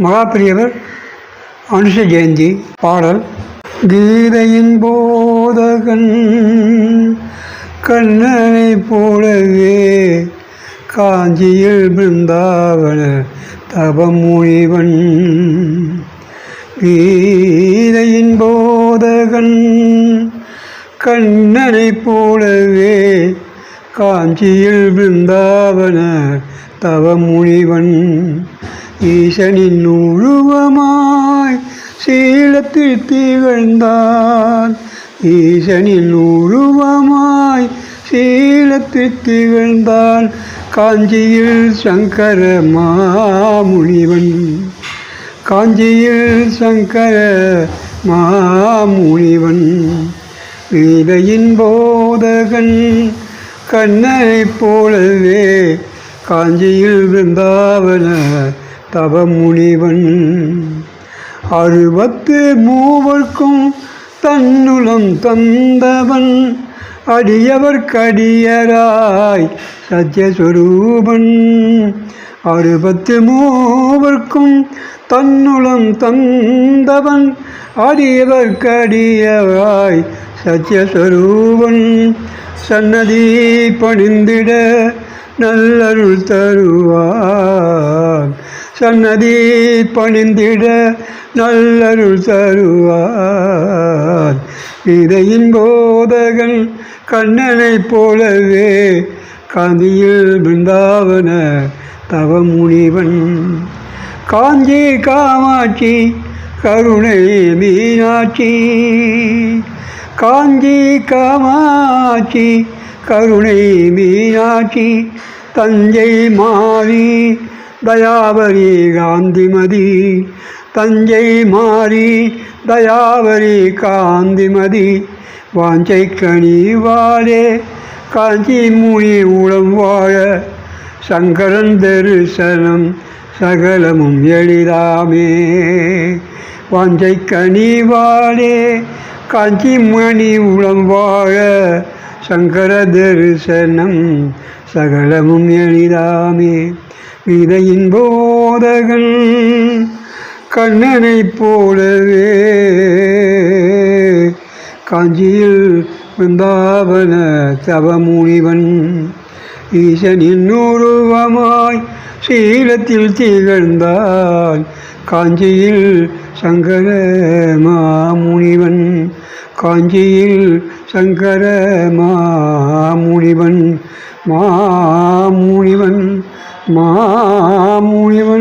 மகாபிரியவர் அனுஷ ஜெயந்தி பாடல் கீதையின் போதகன் கண்ணனை போலவே காஞ்சியில் பிருந்தாவன தபமுனிவன் கீதையின் போதகன் கண்ணனை போலவே காஞ்சியில் பிருந்தாவன தவமுனிவன். ஈசனின் உருவமாய் சீலத்தில் திகழ்ந்தான். ஈசனின் உருவமாய் சீலத்தில் திகழ்ந்தான். காஞ்சியில் சங்கர மாமுனிவன். காஞ்சியில் சங்கர மாமுனிவன். வீதையின் போதகன் கண்ணனைப் போலவே காஞ்சியில் விருந்தாவன தவமுனிவன். அறுபத்து மூவர்க்கும் தன்னுளம் தந்தவன். அடியவர்க்கடியராய் சத்யஸ்வரூபன். அறுபத்து மூவர்க்கும் தன்னுளம் தந்தவன். அடியவர்க்கடியராய் சத்யஸ்வரூபன். சன்னதி பணிந்திட நல்லருள் தருவான் சன்னதி பணிந்திட நல்லருள் தருவார். இதையின் போதகன் கண்ணனைப் போலவே காந்தியில் பிருந்தாவன தவமுனிவன். காஞ்சி காமாட்சி கருணை மீனாட்சி. காஞ்சி காமாட்சி கருணை மீனாட்சி. தஞ்சை மாறி தயாவரி காந்திமதி தஞ்சை மாறி தயாவரி காந்திமதி வாஞ்சை கனி வாழே காஞ்சி மூனி உளம் வாழ சங்கரன் தரிசனம் சகலமும் எளிதாமே. வாஞ்சை கனி வாழே காஞ்சி மணி உளம் வாழ சங்கர தரிசனம் சகலமும் எளிதாமே. விதையின் போதகன் கண்ணனைப் போலவே. காஞ்சியில் பிருந்தாவன தவமுனிவன் ஈசனின் உருவமாய் சீலத்தில் திகழ்ந்தான். காஞ்சியில் சங்கர மாமுனிவன் காஞ்சியில் சங்கர மாமுனிவன் மாமுனிவன். மாமுனிவன் மாமுனிவன்